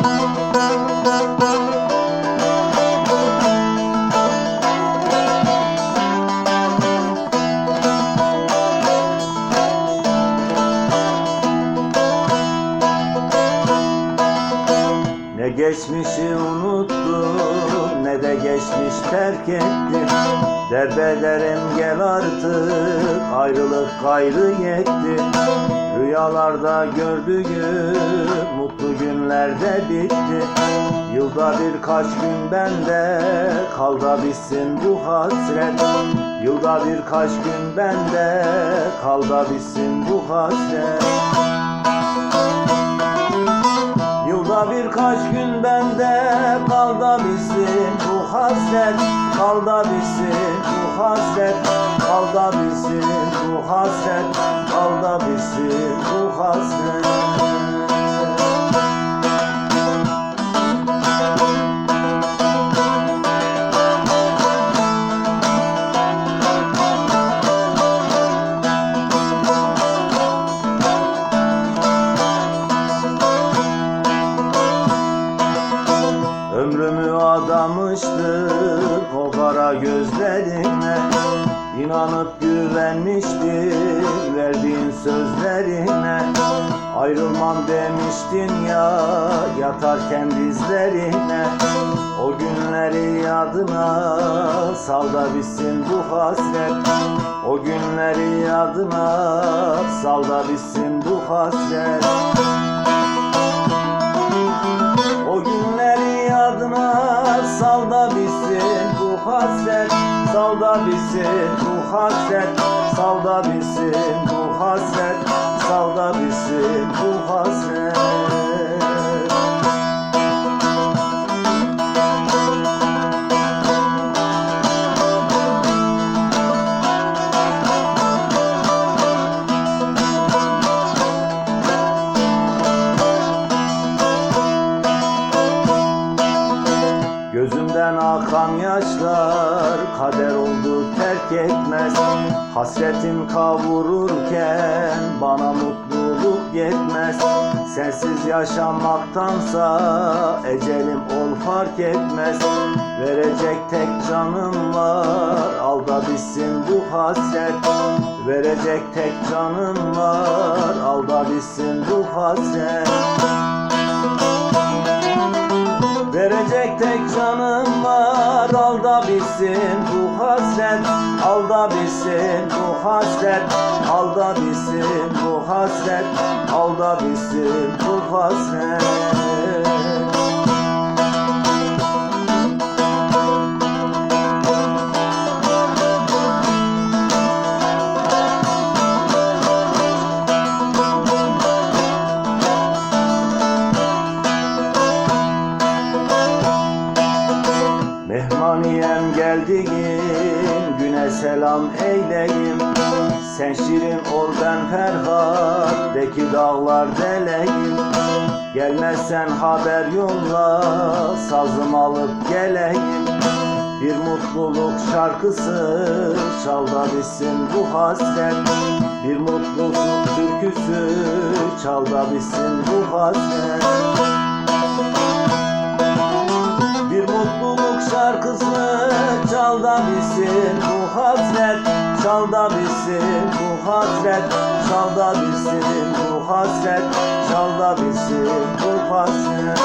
Música Ne geçmişi unuttu ne de geçmiş terk etti. Derbelerim gel artık ayrılık gayrı yetti. Rüyalarda gördüğüm mutlu günlerde bitti. Yılda birkaç gün bende kal da bitsin bu hasret. Yılda birkaç gün bende kal da bitsin bu hasret Birkaç gün bende kal da bitsin bu hasret Kal da bitsin bu hasret Kal da bitsin bu hasret Kal da bitsin bu hasret İnanıp güvenmiştim verdiğin sözlerine. Ayrılmam demiştin ya yatarken dizlerine. O günleri yadına sal da bitsin bu hasret. O günleri yadına sal da bitsin bu hasret. O günleri yadına sal da bitsin bu hasret Sal da bitsin bu hasret. Sal da bitsin bu hasret. Sal da bitsin bu hasret akan yaşlar kader oldu terk etmez. Hasretin kavururken bana mutluluk yetmez. Sensiz yaşamaktansa ecelim ol fark etmez. Verecek tek canım var al da bitsin bu hasret. Verecek tek canım var al da bitsin bu hasret bitsin bu hasret Al da bitsin bu hasret Al da bitsin bu hasret Al da bitsin bu hasret geldiğin güne selam eyleyim. Sen şirin ol ben Ferhat de ki dağlar deleyim. Gelmezsen haber yolla sazım alıp geleyim. Bir mutluluk şarkısı çal da bitsin bu hasret. Bir mutluluk türküsü çal da bitsin bu hasret şarkısı çal da bitsin bu hasret Çal da bitsin bu hasret Çal da bitsin bu hasret Çal da bitsin bu hasret.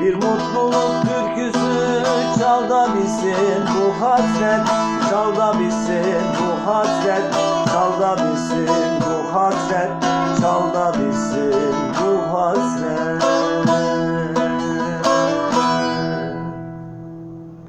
Bir mutluluk türküsü çal da bitsin bu hasret Çal da bitsin bu hasret Çal da bitsin bu hasret